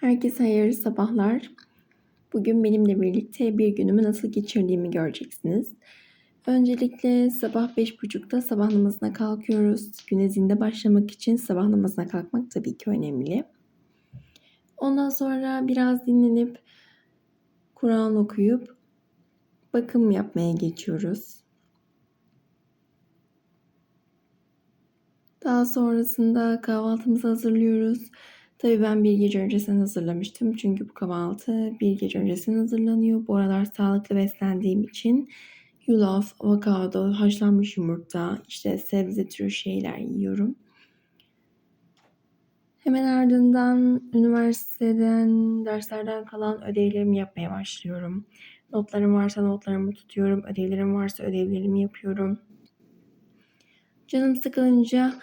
Herkese hayırlı sabahlar. Bugün benimle birlikte bir günümü nasıl geçirdiğimi göreceksiniz. Öncelikle sabah 5.30'da sabah namazına kalkıyoruz. Güne zinde başlamak için sabah namazına kalkmak tabii ki önemli. Ondan sonra biraz dinlenip Kur'an okuyup bakım yapmaya geçiyoruz. Daha sonrasında kahvaltımızı hazırlıyoruz. Tabii ben bir gece öncesinden hazırlamıştım. Çünkü bu kahvaltı bir gece öncesinden hazırlanıyor. Bu aralar sağlıklı beslendiğim için yulaf, avokado, haşlanmış yumurta, işte sebze türü şeyler yiyorum. Hemen ardından üniversiteden, derslerden kalan ödevlerimi yapmaya başlıyorum. Notlarım varsa notlarımı tutuyorum. Ödevlerim varsa ödevlerimi yapıyorum. Canım sıkılınca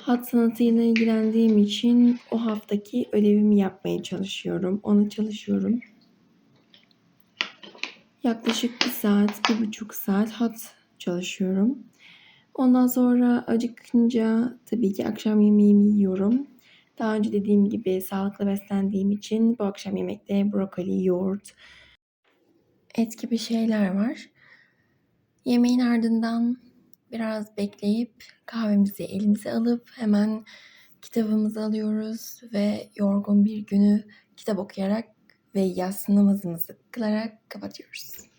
hat sanatıyla ilgilendiğim için o haftaki ödevimi yapmaya çalışıyorum. Onu çalışıyorum. Yaklaşık bir saat, bir buçuk saat hat çalışıyorum. Ondan sonra acıkınca tabii ki akşam yemeğimi yiyorum. Daha önce dediğim gibi sağlıklı beslendiğim için bu akşam yemekte brokoli, yoğurt, et gibi şeyler var. Yemeğin ardından biraz bekleyip kahvemizi elimize alıp hemen kitabımızı alıyoruz ve yorgun bir günü kitap okuyarak ve yatsı namazımızı kılarak kapatıyoruz.